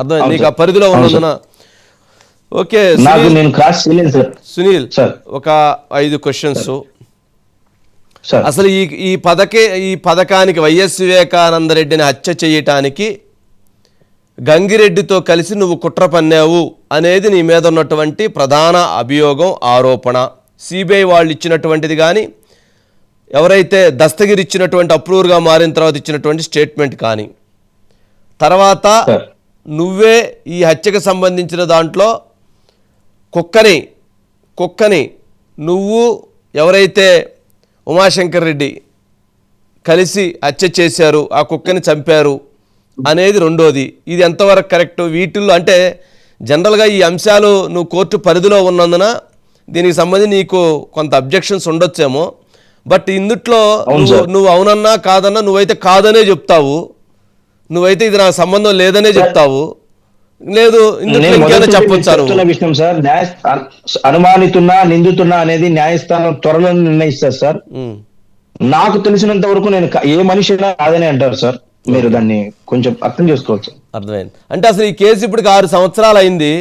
అర్థమైంది? నీకు ఆ పరిధిలో ఉన్నందున. ఓకే నాకు సునీల్. నేను క్రాస్ చేయలేను సార్. సునీల్ సార్. ఒక ఐదు క్వశ్చన్స్ అసలు ఈ ఈ పథకే ఈ పథకానికి వైఎస్ వివేకానంద రెడ్డిని హత్య చేయటానికి గంగిరెడ్డితో కలిసి నువ్వు కుట్ర పన్నావు అనేది నీ మీద ఉన్నటువంటి ప్రధాన అభియోగం ఆరోపణ. సిబిఐ వాళ్ళు ఇచ్చినటువంటిది కానీ ఎవరైతే దస్తగిరి ఇచ్చినటువంటి అప్రూవర్గా మారిన తర్వాత ఇచ్చినటువంటి స్టేట్మెంట్ కానీ. తర్వాత నువ్వే ఈ హత్యకు సంబంధించిన దాంట్లో కుక్కని కుక్కని నువ్వు ఎవరైతే ఉమాశంకర్ రెడ్డి కలిసి హత్య చేశారు ఆ కుక్కని చంపారు అనేది రెండోది. ఇది ఎంతవరకు కరెక్ట్? వీటిల్లో అంటే జనరల్గా ఈ అంశాలు నువ్వు కోర్టు పరిధిలో ఉన్నందున దీనికి సంబంధించి నీకు కొంత అబ్జెక్షన్స్ ఉండొచ్చేమో. బట్ ఇందుట్లో. నువ్వు అవునన్నా కాదన్నా నువ్వైతే కాదనే చెప్తావు. నువ్వైతే ఇది నాకు సంబంధం లేదనే చెప్తావు. లేదు విషయం సార్ అనుమానితున్నా నిందితున్నా అనేది న్యాయస్థానం త్వరలో నిర్ణయిస్తారు సార్. నాకు తెలిసినంత వరకు నేను ఏ మనిషి కాదని అంటారు సార్. మీరు దాన్ని కొంచెం అర్థం చేసుకోవచ్చు. అర్థమైంది. అంటే అసలు ఈ కేసు ఇప్పటికి ఆరు సంవత్సరాలు అయింది.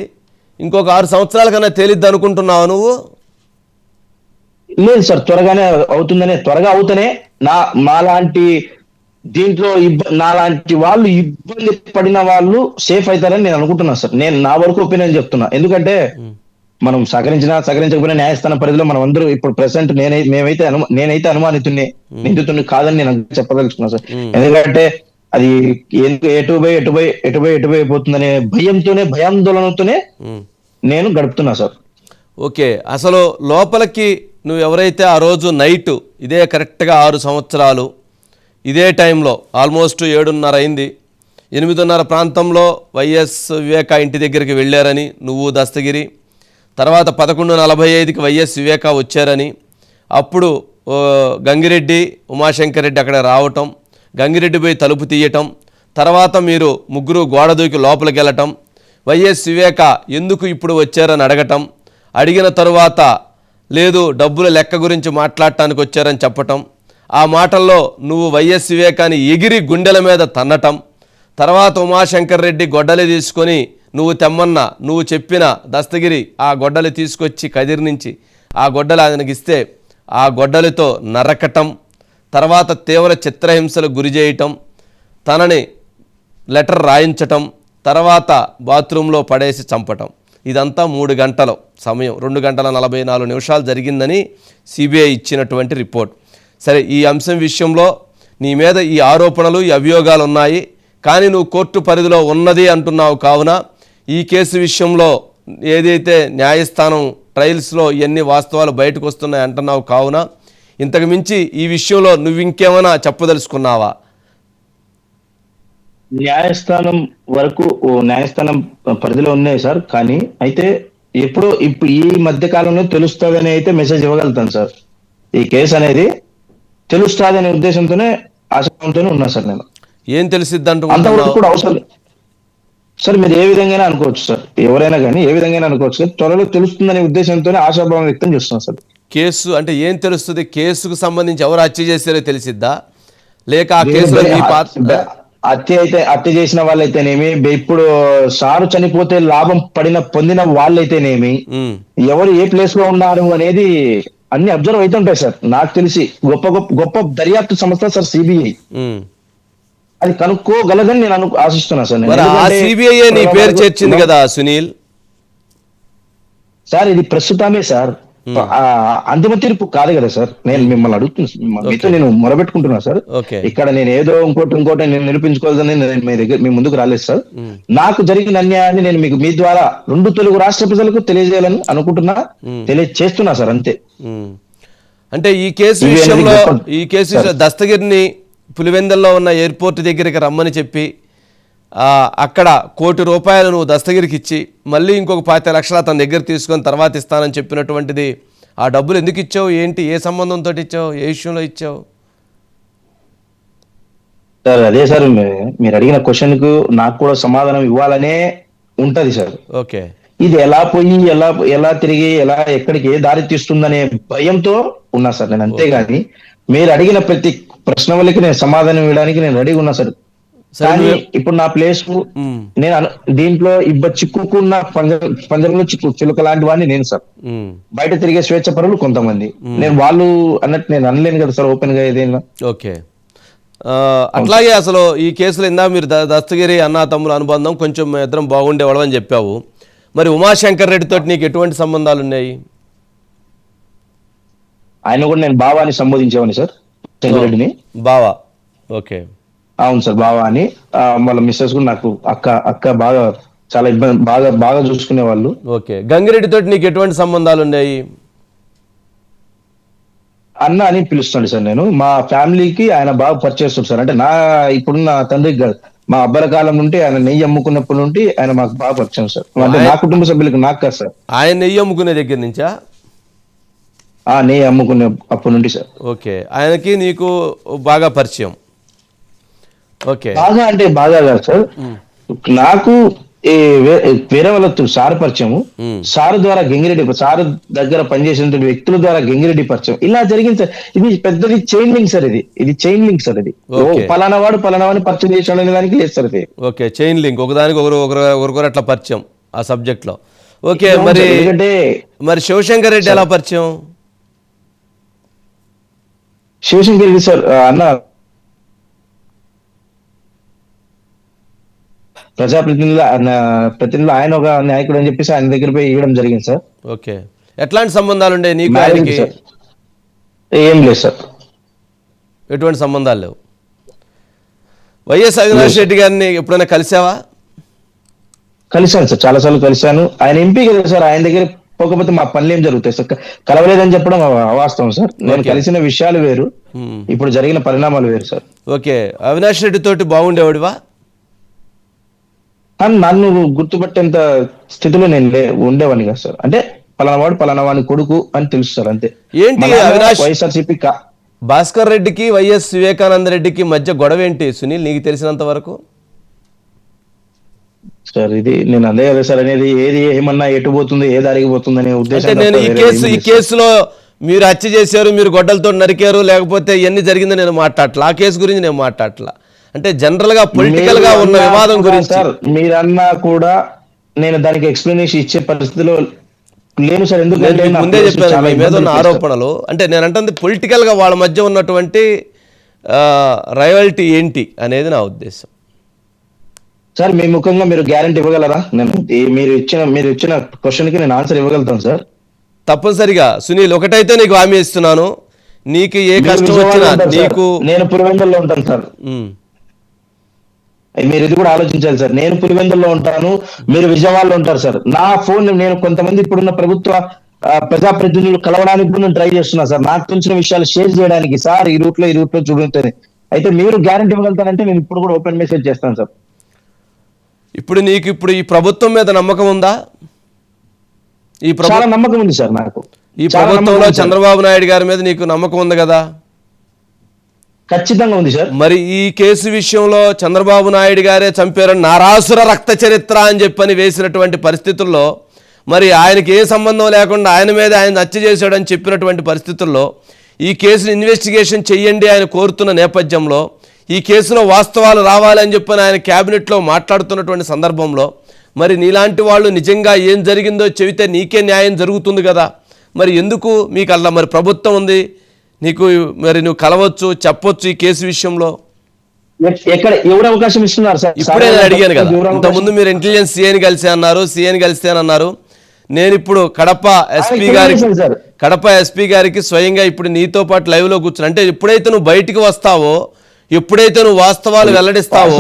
ఇంకొక ఆరు సంవత్సరాల కన్నా తేలిద్ది అనుకుంటున్నావు నువ్వు? లేదు సార్ త్వరగానే అవుతుందనే త్వరగా అవుతనే నా మాలాంటి దీంట్లో నాలాంటి వాళ్ళు ఇబ్బంది పడిన వాళ్ళు సేఫ్ అవుతారని నేను అనుకుంటున్నా సార్. నేను నా వరకు ఒపీనియన్ చెప్తున్నా. ఎందుకంటే మనం సహకరించినా సహకరించకపోయినా న్యాయస్థానం పరిధిలో మనం అందరూ ఇప్పుడు ప్రెసెంట్ నేనై మేమైతే అను నేనైతే అనుమానితుడిని నిందితుడిని కాదని నేను చెప్పదలుచుకున్నా సార్. ఎందుకంటే అది ఎందుకు ఎటు పోయి ఎటు పోయి ఎటు పోయి ఎటు పోయి అయిపోతుందనే భయంతోనే భయాందోళనతోనే. నేను గడుపుతున్నా సార్. ఓకే. అసలు లోపలికి నువ్వు ఎవరైతే ఆ రోజు నైట్ ఇదే కరెక్ట్గా ఆరు సంవత్సరాలు ఇదే టైంలో ఆల్మోస్ట్ ఏడున్నర అయింది. ఎనిమిదిన్నర ప్రాంతంలో వైఎస్ వివేక ఇంటి దగ్గరికి వెళ్ళారని నువ్వు దస్తగిరి. తర్వాత పదకొండు నలభై ఐదుకి వైఎస్ వివేక వచ్చారని. అప్పుడు గంగిరెడ్డి ఉమాశంకర్ రెడ్డి అక్కడ రావటం గంగిరెడ్డి పోయి తలుపు తీయటం తర్వాత మీరు ముగ్గురు గోడ దూకి లోపలికి వెళ్ళటం వైఎస్ వివేక ఎందుకు ఇప్పుడు వచ్చారని అడగటం అడిగిన తరువాత లేదు డబ్బుల లెక్క గురించి మాట్లాడటానికి వచ్చారని చెప్పటం ఆ మాటల్లో నువ్వు వైఎస్ వివేకాన్ని ఎగిరి గుండెల మీద తన్నటం. తర్వాత ఉమాశంకర్ రెడ్డి గొడ్డలి తీసుకొని నువ్వు తెమ్మన్న నువ్వు చెప్పిన దస్తగిరి ఆ గొడ్డలి తీసుకొచ్చి కదిరి నుంచి ఆ గొడ్డలి ఆయనకి ఇస్తే ఆ గొడ్డలితో నరకటం. తర్వాత తీవ్ర చిత్రహింసలు గురి చేయటం. తనని లెటర్ రాయించటం. తర్వాత బాత్రూంలో పడేసి చంపటం. ఇదంతా మూడు గంటల సమయం. రెండు గంటల నలభై నాలుగు నిమిషాలు జరిగిందని సిబిఐ ఇచ్చినటువంటి రిపోర్ట్. సరే ఈ అంశం విషయంలో నీ మీద ఈ ఆరోపణలు ఈ అభియోగాలు ఉన్నాయి కానీ నువ్వు కోర్టు పరిధిలో ఉన్నది అంటున్నావు కావున ఈ కేసు విషయంలో ఏదైతే న్యాయస్థానం ట్రయల్స్లో ఇవన్నీ వాస్తవాలు బయటకు వస్తున్నాయి అంటున్నావు కావున ఇంతకు మించి ఈ విషయంలో నువ్వు ఇంకేమైనా చెప్పదలుచుకున్నావా? న్యాయస్థానం వరకు న్యాయస్థానం పరిధిలో ఉన్నాయి సార్. కానీ అయితే ఎప్పుడో ఇప్పుడు ఈ మధ్య కాలంలో తెలుస్తుందని అయితే మెసేజ్ ఇవ్వగలుగుతాను సార్. ఈ కేసు అనేది తెలుస్తుంది అనే ఉద్దేశంతోనే ఆశయంతోనే ఉన్నా సార్ నేను. ఏం తెలిసిద్ది అంతవరకు కూడా అవసరం. సార్ మీరు ఏ విధంగా అనుకోవచ్చు సార్. ఎవరైనా కానీ ఏ విధంగా అనుకోవచ్చు సార్. త్వరలో తెలుస్తుందనే ఉద్దేశంతోనే ఆశాభావం వ్యక్తం చేస్తున్నాం సార్. కేసు అంటే ఏం తెలుస్తుంది? కేసుకు సంబంధించి ఎవరు హత్య చేశారో తెలిసిద్దా? లేక ఆ కేసులో మీ పాత్ర హత్య అయితే హత్య చేసిన వాళ్ళైతేనేమి ఇప్పుడు సారు చనిపోతే లాభం పడిన పొందిన వాళ్ళైతేనేమి ఎవరు ఏ ప్లేస్లో ఉన్నారు అనేది అన్ని అబ్జర్వ్ అవుతుంటాయి సార్. నాకు తెలిసి గొప్ప గొప్ప గొప్ప దర్యాప్తు సంస్థ సార్ సిబిఐ. అది కనుక్కోగలదని నేను అను ఆశిస్తున్నా సార్ సిబిఐ నీ పేరు చేర్చింది కదా సునీల్? సార్ ఇది ప్రస్తుతమే సార్. అంతిమ తీర్పు కాదు కదా సార్. నేను మిమ్మల్ని అడుగుతున్నా మీతో నేను మొరబెట్టుకుంటున్నా సార్. ఇక్కడ నేను ఏదో ఇంకోటి ఇంకోటి నేను నిరూపించుకోవాలని నేను మీ దగ్గర మీ ముందుకు రాలేదు సార్. నాకు జరిగిన అన్యాయాన్ని నేను మీకు మీ ద్వారా రెండు తెలుగు రాష్ట్ర ప్రజలకు తెలియజేయాలని అనుకుంటున్నా తెలియజేస్తున్నా సార్ అంతే. అంటే ఈ కేసు విషయంలో ఈ కేసు దస్తగిరిని పులివెందల్లో ఉన్న ఎయిర్పోర్ట్ దగ్గరికి రమ్మని చెప్పి అక్కడ కోటి రూపాయలు నువ్వు దస్తగిరికి ఇచ్చి మళ్ళీ ఇంకొక పాతి లక్షలు అతని దగ్గర తీసుకొని తర్వాత ఇస్తానని చెప్పినటువంటిది ఆ డబ్బులు ఎందుకు ఇచ్చావు? ఏంటి? ఏ సంబంధంతో ఇచ్చావు? ఏ విషయంలో ఇచ్చావు? సార్ అదే సార్ మీరు అడిగిన క్వశ్చన్కు నాకు కూడా సమాధానం ఇవ్వాలనే ఉంటది సార్. ఓకే. ఇది ఎలా పోయి ఎలా ఎలా తిరిగి ఎలా ఎక్కడికి ఏ దారి తీస్తుందనే భయంతో ఉన్నా సార్ నేను అంతేగాని మీరు అడిగిన ప్రతి ప్రశ్న వల్లకి నేను సమాధానం ఇవ్వడానికి నేను రెడీగా ఉన్నా సరే. కానీ ఇప్పుడు నా ప్లేస్ నేను దీంట్లో ఇబ్బ చిక్కుకున్న పంజ- పంజరంలో చిక్కు చిలుక లాంటి వాడిని నేను సార్. బయట తిరిగే స్వేచ్ఛ పరులు కొంతమంది. నేను వాళ్ళు అన్నట్టు నేను అనలేను కదా సార్ ఓపెన్గా ఏదైనా. ఓకే. అట్లాగే అసలు ఈ కేసులో ఇందా మీరు దస్తగిరి అన్నా తమ్ముల అనుబంధం కొంచెం ఇద్దరం బాగుండేవాళ్ళం అని చెప్పావు. మరి ఉమాశంకర్ రెడ్డితో నీకు ఎటువంటి సంబంధాలు ఉన్నాయి? ఆయన కూడా నేను బావా అని సంబోధించేవాడిని సార్ చెంగిరెడ్డిని బావా. ఓకే. అవును సార్ బావా అని. వాళ్ళ మిస్సెస్ కూడా నాకు అక్క అక్క బాగా చాలా ఇబ్బంది బాగా బాగా చూసుకునే వాళ్ళు ఓకే గంగిరెడ్డితో నీకు ఎటువంటి సంబంధాలు ఉన్నాయి? అన్న అని పిలుస్తాడు సార్ నేను. మా ఫ్యామిలీకి ఆయన బాగా పరిచయిస్తాడు సార్. అంటే నా ఇప్పుడున్న తండ్రికి కాదు. మా అబ్బాల కాలం నుండి ఆయన నెయ్యి అమ్ముకున్నప్పటి నుండి ఆయన మాకు బాగా పరిచయం సార్. అంటే నా కుటుంబ సభ్యులకు నాకు కాదు సార్. ఆయన నెయ్యి అమ్ముకునే దగ్గర నుంచా? ఆ నెయ్యి అమ్ముకునే అప్పటి నుండి సార్. ఓకే. ఆయనకి నీకు బాగా పరిచయం. ఓకే. బాగా అంటే బాగా కాదు సార్. నాకు వేరే వాళ్ళతో సార్ పరిచయము. సార్ ద్వారా గంగిరెడ్డి సార్ దగ్గర పనిచేసిన వ్యక్తుల ద్వారా గంగిరెడ్డి పరిచయం. ఇలా జరిగింది సార్. ఇది పెద్దది చైన్ లింక్ సార్ ఇది. ఇది చైన్ లింక్ సార్ ఇది. పలానా వాడు పలానా వాడిని పరిచయం చేసాడు అనే దానికి లేదు సార్ ఇది. ఓకే చైన్ లింక్ ఒకదానికి ఒకరు ఒకరు అట్లా పరిచయం ఆ సబ్జెక్ట్లో ఓకే మరి మరి శివశంకర్ రెడ్డి ఎలా పరిచయం? శివశంకర్ రెడ్డి సార్ అన్న ప్రజాప్రతినిధులు ప్రతినిధులు ఆయన ఒక నాయకుడు అని చెప్పేసి ఆయన దగ్గర పోయి ఇవ్వడం జరిగింది సార్. ఓకే. ఎట్లాంటి సంబంధాలు ఉండే నీకు ఆయనకి? ఏం లేదు సార్. ఎటువంటి సంబంధాలు లేవు. వైఎస్ అవినాష్ రెడ్డి గారిని ఎప్పుడైనా కలిసావా? కలిశాను సార్ చాలా సార్లు కలిశాను. ఆయన ఎంపీ కదా సార్ ఆయన దగ్గర పోకపోతే మా పనులు ఏం జరుగుతాయి సార్. కలవలేదని చెప్పడం అవ- అవాస్తవం సార్. నేను. కలిసిన విషయాలు వేరు. ఇప్పుడు జరిగిన పరిణామాలు వేరు సార్. ఓకే. అవినాష్ రెడ్డి తోటి బాగుండేవాడివా? కానీ నన్ను గుర్తుపట్టేంత స్థితిలో నేను లే ఉండేవాడిని కదా సార్. అంటే పలానా వాడు పలానా వాడి కొడుకు అని తెలుసు సార్ అంతే. ఏంటి? వైఎస్ఆర్సీపీ కా భాస్కర్ రెడ్డికి వైఎస్ వివేకానంద రెడ్డికి మధ్య గొడవ ఏంటి? సునీల్ నీకు తెలిసినంత వరకు? సార్ ఇది నేను అదే కదా సార్ అనేది ఏది ఏమన్నా ఎటు పోతుంది ఏ దారికి పోతుంది అనే ఉద్దేశం నేను ఈ కేసు ఈ. కేసులో మీరు హత్య చేశారు మీరు గొడ్డలతో నరికారు లేకపోతే ఇవన్నీ జరిగిందో నేను మాట్లాడట్లా. ఆ కేసు గురించి నేను మాట్లాడట్లా. అంటే జనరల్గా పొలిటికల్గా ఉన్న వివాదం గురించి. సార్ మీరన్నా కూడా నేను దానికి ఎక్స్ప్లెనేషన్ ఇచ్చే పరిస్థితిలో లేను సార్. ఎందుకంటే నా ముందే చెప్పాను మీ మీద ఉన్న. ఆరోపణలు. అంటే నేను అంటుంది పొలిటికల్గా వాళ్ళ మధ్య ఉన్నటువంటి రైవాలిటీ ఏంటి అనేది నా ఉద్దేశం. సార్ మీ ముఖంగా మీరు గ్యారంటీ ఇవ్వగలరా? నేను మీరు ఇచ్చిన మీరు ఇచ్చిన క్వశ్చన్కి నేను ఆన్సర్ ఇవ్వగలుగుతాను సార్. తప్పనిసరిగా. సునీల్ ఒకటైతే నీకు హామీ ఇస్తున్నాను. నీకు ఏ కష్టం వచ్చినా. నీకు నేను పులివెందుల్లో ఉంటాను సార్. మీరు ఇది కూడా ఆలోచించాలి సార్. నేను పులివెందుల్లో ఉంటాను మీరు విజయవాడలో ఉంటారు సార్. నా ఫోన్ నేను కొంతమంది ఇప్పుడున్న ప్రభుత్వ ప్రజాప్రతినిధులు కలవడానికి కూడా నేను ట్రై చేస్తున్నా సార్. నాకు తెలిసిన విషయాలు షేర్ చేయడానికి సార్ ఈ రూట్లో ఈ రూట్లో చూడండి అయితే మీరు గ్యారంటీ ఇవ్వగలుగుతారంటే నేను ఇప్పుడు కూడా ఓపెన్ మెసేజ్ చేస్తాను సార్. ఇప్పుడు నీకు ఇప్పుడు ఈ ప్రభుత్వం మీద నమ్మకం ఉందా? ఈ ప్రభు చాలా నమ్మకం ఉంది సార్ నాకు. ఈ ప్రభుత్వంలో. చంద్రబాబు నాయుడు గారి మీద నీకు నమ్మకం ఉంది కదా? ఖచ్చితంగా ఉంది సార్. మరి ఈ కేసు విషయంలో చంద్రబాబు నాయుడు గారే చంపారు నారాసుర రక్త చరిత్ర అని చెప్పని వేసినటువంటి పరిస్థితుల్లో మరి ఆయనకి ఏ సంబంధం లేకుండా ఆయన మీద ఆయన హత్య చేశాడని చెప్పినటువంటి పరిస్థితుల్లో ఈ కేసును ఇన్వెస్టిగేషన్ చెయ్యండి ఆయన కోరుతున్న నేపథ్యంలో ఈ కేసులో వాస్తవాలు రావాలని చెప్పని ఆయన క్యాబినెట్లో మాట్లాడుతున్నటువంటి సందర్భంలో మరి నీలాంటి వాళ్ళు నిజంగా ఏం జరిగిందో చెబితే నీకే న్యాయం జరుగుతుంది కదా. మరి ఎందుకు? మీకు అలా మరి ప్రభుత్వం ఉంది. నీకు మరి నువ్వు కలవచ్చు చెప్పొచ్చు ఈ కేసు విషయంలో? ఎక్- ఎక్కడ ఎవరు అవకాశం ఇస్తున్నారు సార్? ఇప్పుడే అడిగాను కదా. ఇంతకుముందు మీరు ఇంటెలిజెన్స్ సీఎని కలిసి అన్నారు సీఎని కలిస్తే అన్నారు. నేను ఇప్పుడు కడప ఎస్పీ గారికి. కడప ఎస్పీ గారికి స్వయంగా ఇప్పుడు నీతో పాటు లైవ్లో కూర్చుని అంటే ఎప్పుడైతే నువ్వు బయటికి వస్తావో ఎప్పుడైతే నువ్వు వాస్తవాలు వెల్లడిస్తావో.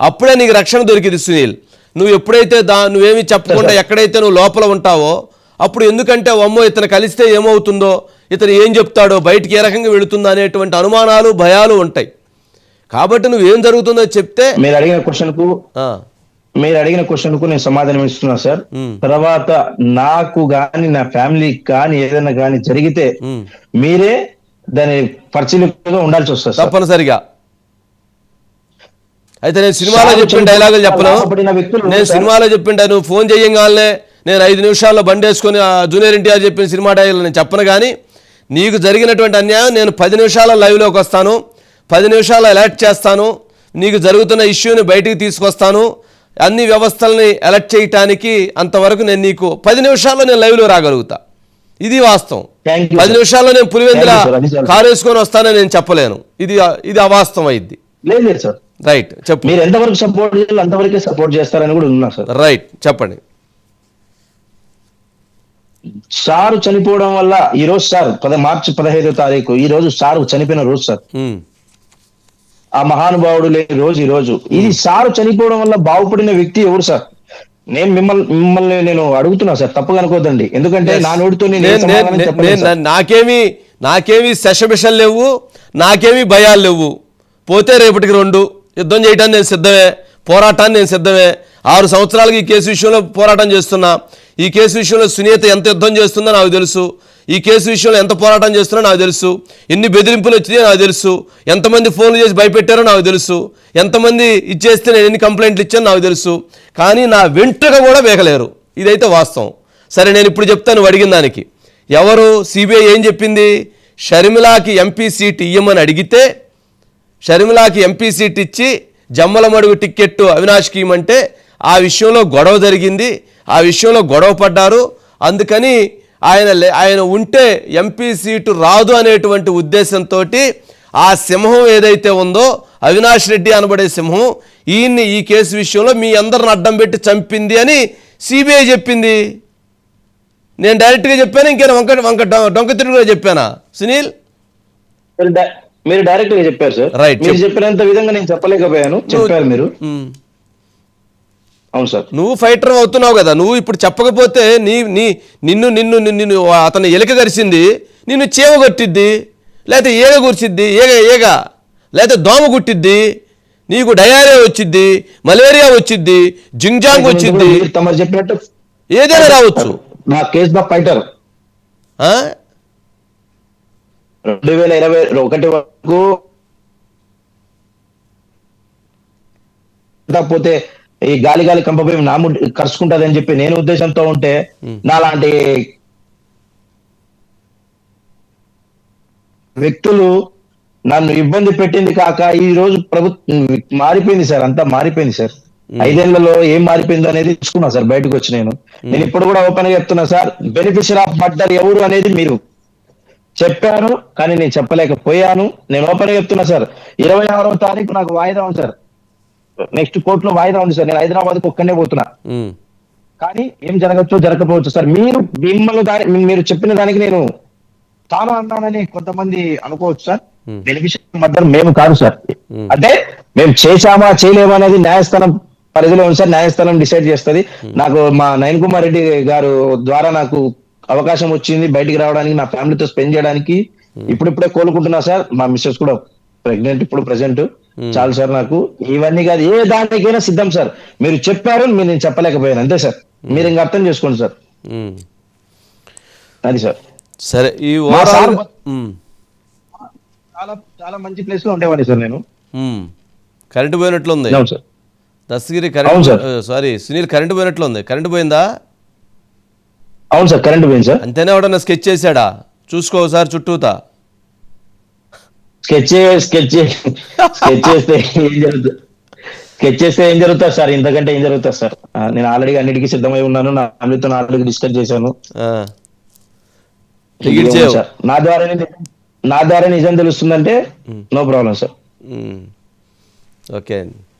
అప్పుడే నీకు రక్షణ దొరికింది సునీల్. నువ్వు ఎప్పుడైతే దా నువ్వేమి చెప్పకుండా ఎక్కడైతే నువ్వు లోపల ఉంటావో అప్పుడు ఎందుకంటే అమ్మో ఇతను కలిస్తే ఏమవుతుందో ఇతను ఏం చెప్తాడో బయటికి ఏ రకంగా వెళుతుందో అనేటువంటి అనుమానాలు భయాలు ఉంటాయి. కాబట్టి నువ్వు ఏం జరుగుతుందో చెప్తే మీరు అడిగిన క్వశ్చన్కు మీరు అడిగిన క్వశ్చన్కు నేను సమాధానం ఇస్తున్నా సార్. తర్వాత నాకు గాని నా ఫ్యామిలీకి కానీ ఏదైనా కానీ జరిగితే. మీరే దాని పరిశీలనగా ఉండాల్సి వస్తుంది సార్. తప్పనిసరిగా. అయితే నేను సినిమాలో చెప్పిన డైలాగులు చెప్పను. నేను. సినిమాలో చెప్పింటా నువ్వు ఫోన్ చేయగానే నేను ఐదు నిమిషాల్లో బండి వేసుకొని జూనియర్ ఎన్టీఆర్ చెప్పిన సినిమా డైలాగులు నేను చెప్పను కానీ నీకు జరిగినటువంటి అన్యాయం నేను పది నిమిషాల లైవ్లోకి వస్తాను. పది నిమిషాల్లో అలర్ట్ చేస్తాను. నీకు జరుగుతున్న ఇష్యూని బయటికి తీసుకొస్తాను. అన్ని వ్యవస్థల్ని అలర్ట్ చేయటానికి అంతవరకు నేను నీకు పది నిమిషాల్లో నేను లైవ్లో రాగలుగుతా. ఇది వాస్తవం. పది. నిమిషాల్లో నేను పులివెందుల కారు వేసుకొని వస్తానని నేను చెప్పలేను. ఇది ఇది అవాస్తవం అయింది. రైట్ చెప్పు. మీరు ఎంతవరకు సపోర్ట్ చేయాలి అంతవరకే సపోర్ట్ చేస్తారని కూడా ఉన్నా సార్ రైట్ చెప్పండి. సారు చనిపోవడం వల్ల ఈ రోజు సార్ పద మార్చి పదహైదో తారీఖు ఈ రోజు సారు చనిపోయిన రోజు సార్. ఆ మహానుభావుడు లేని రోజు ఈ రోజు. ఇది సారు చనిపోవడం వల్ల బాగుపడిన వ్యక్తి ఎవరు సార్? నేను మిమ్మల్ని మిమ్మల్ని నేను అడుగుతున్నా సార్ తప్పుగా అనుకోదండి ఎందుకంటే నా నోటితో నేను. నాకేమి నాకేమి శశబిషలు లేవు నాకేమి భయాలు లేవు. పోతే రేపటికి రెండు యుద్ధం చేయడానికి నేను సిద్ధమే పోరాటాన్ని నేను సిద్ధమే. ఆరు సంవత్సరాలకి ఈ కేసు విషయంలో పోరాటం చేస్తున్నా. ఈ కేసు విషయంలో సునీత ఎంత యుద్ధం చేస్తుందో నాకు తెలుసు. ఈ కేసు విషయంలో ఎంత పోరాటం చేస్తున్నా నాకు తెలుసు. ఎన్ని బెదిరింపులు వచ్చినాయో నాకు తెలుసు. ఎంతమంది ఫోన్లు చేసి భయపెట్టారో నాకు తెలుసు. ఎంతమంది ఇచ్చేస్తే నేను ఎన్ని కంప్లైంట్లు ఇచ్చానో నాకు తెలుసు. కానీ నా వెంట్రుక కూడా వేగలేరు. ఇదైతే వాస్తవం. సరే నేను ఇప్పుడు చెప్తాను నువ్వు అడిగిన దానికి. ఎవరు? సిబిఐ ఏం చెప్పింది? షర్మిలాకి ఎంపీ సీట్ ఇయ్యమని అడిగితే షర్మిలాకి ఎంపీ సీట్ ఇచ్చి జమ్మలమడుగు టిక్కెట్టు అవినాష్కి ఇవ్వమంటే ఆ విషయంలో గొడవ జరిగింది. ఆ విషయంలో గొడవ పడ్డారు. అందుకని ఆయన ఆయన ఉంటే ఎంపీ సీటు రాదు అనేటువంటి ఉద్దేశంతో ఆ సింహం ఏదైతే ఉందో అవినాష్ రెడ్డి అనబడే సింహం ఈయన్ని ఈ కేసు విషయంలో మీ అందరిని అడ్డం పెట్టి చంపింది అని సిబిఐ చెప్పింది. నేను డైరెక్ట్గా చెప్పాను? ఇంకేనా? వంక వంక డొంక తిరుగుగా చెప్పానా? సునీల్? మీరు డై- మీరు డైరెక్ట్గా చెప్పారు సార్. చెప్పు. చెప్పినంత విధంగా నేను చెప్పలేకపోయాను. చెప్పారు మీరు. అవును సార్. నువ్వు ఫైటర్ అవుతున్నావు కదా నువ్వు ఇప్పుడు చెప్పకపోతే నీ నీ నిన్ను నిన్ను నిన్ను అతను ఎలుక గరిచింది నిన్ను చీమ కొట్టిద్ది లేకపోతే ఏగ గురిచిద్ది ఏగ ఏగ లేకపోతే దోమ కుట్టిద్ది నీకు డయారియా వచ్చిద్ది మలేరియా వచ్చిద్ది జింగ్జాంగ్ తమరు చెప్పినట్టు ఏదైనా రావచ్చు. నా కేస్ ఫైటర్? రెండు వేల ఇరవై ఒకటి వరకు పోతే ఈ గాలి గాలి కంపపోయి నా ముడ్ కరుచుకుంటదని చెప్పి నేను ఉద్దేశంతో ఉంటే నాలాంటి వ్యక్తులు నన్ను ఇబ్బంది పెట్టింది కాక ఈ రోజు ప్రభుత్వం మారిపోయింది సార్ అంతా మారిపోయింది సార్. ఐదేళ్ళలో ఏం మారిపోయిందో అనేది చూసుకున్నా సార్ బయటకు వచ్చి నేను. నేను ఇప్పుడు కూడా ఓపెన్గా చెప్తున్నా సార్ బెనిఫిషియర్ ఆఫ్ మర్డర్ ఎవరు అనేది మీరు చెప్పాను కానీ నేను చెప్పలేకపోయాను. నేను ఓపెన్గా చెప్తున్నా సార్ ఇరవై ఆరో తారీఖు నాకు వాయిదా ఉంది సార్. నెక్స్ట్ కోర్టులో వాయిదా ఉంది సార్. నేను హైదరాబాద్కు ఒక్కనే పోతున్నా. కానీ ఏం జరగచ్చో జరగకపోవచ్చు సార్. మీరు మిమ్మల్ని దాని మీరు చెప్పిన దానికి నేను తాను అన్నానని కొంతమంది అనుకోవచ్చు సార్. బెనిఫిషియల్ మద్దతు మేము కాదు సార్. అంటే మేము చేశామా చేయలేమా అనేది న్యాయస్థానం పరిధిలో ఉంది సార్. న్యాయస్థానం డిసైడ్ చేస్తది. నాకు మా నయన్ కుమార్ రెడ్డి గారు ద్వారా నాకు అవకాశం వచ్చింది బయటికి రావడానికి నా ఫ్యామిలీతో స్పెండ్ చేయడానికి. ఇప్పుడిప్పుడే కోలుకుంటున్నా సార్. మా మిస్సెస్ కూడా ప్రెగ్నెంట్ ఇప్పుడు ప్రెసెంట్ చాలు సార్ నాకు. ఇవన్నీ కాదు ఏ దానికైనా సిద్ధం సార్. మీరు చెప్పారు మీరు నేను చెప్పలేకపోయాను. అంతే సార్. మీరు ఇంకా అర్థం చేసుకోండి సార్. ఉమ్. అది సార్. సరే ఈ సార్. చాలా చాలా మంచి ప్లేస్లో ఉండేవాడిని సార్ నేను. కరెంటు పోయినట్లుంది. అవును sir. Dastagiri current sir. Sorry Sunil current పోయినట్లుంది. Current పోయిందా? అవును సార్ కరెంట్ పోయింది సార్. అంతేనే? ఎవడన్నా స్కెచ్ చేశాడా? చూసుకో ఒకసారి చుట్టూతా. స్కెచ్ స్కెచ్ స్కెచ్ చేస్తే ఏం జరుగుతుంది స్కెచ్ చేస్తే ఏం జరుగుతుంది సార్? ఇంతకంటే ఏం జరుగుతుంది సార్? నేను ఆల్రెడీ అన్నిటికీ సిద్ధమై ఉన్నాను. నా ఫ్యామిలీతో ఆల్రెడీ డిస్కస్ చేశాను. నా ద్వారా నా ద్వారా నిజం తెలుస్తుందంటే నో ప్రాబ్లం సార్. ఓకే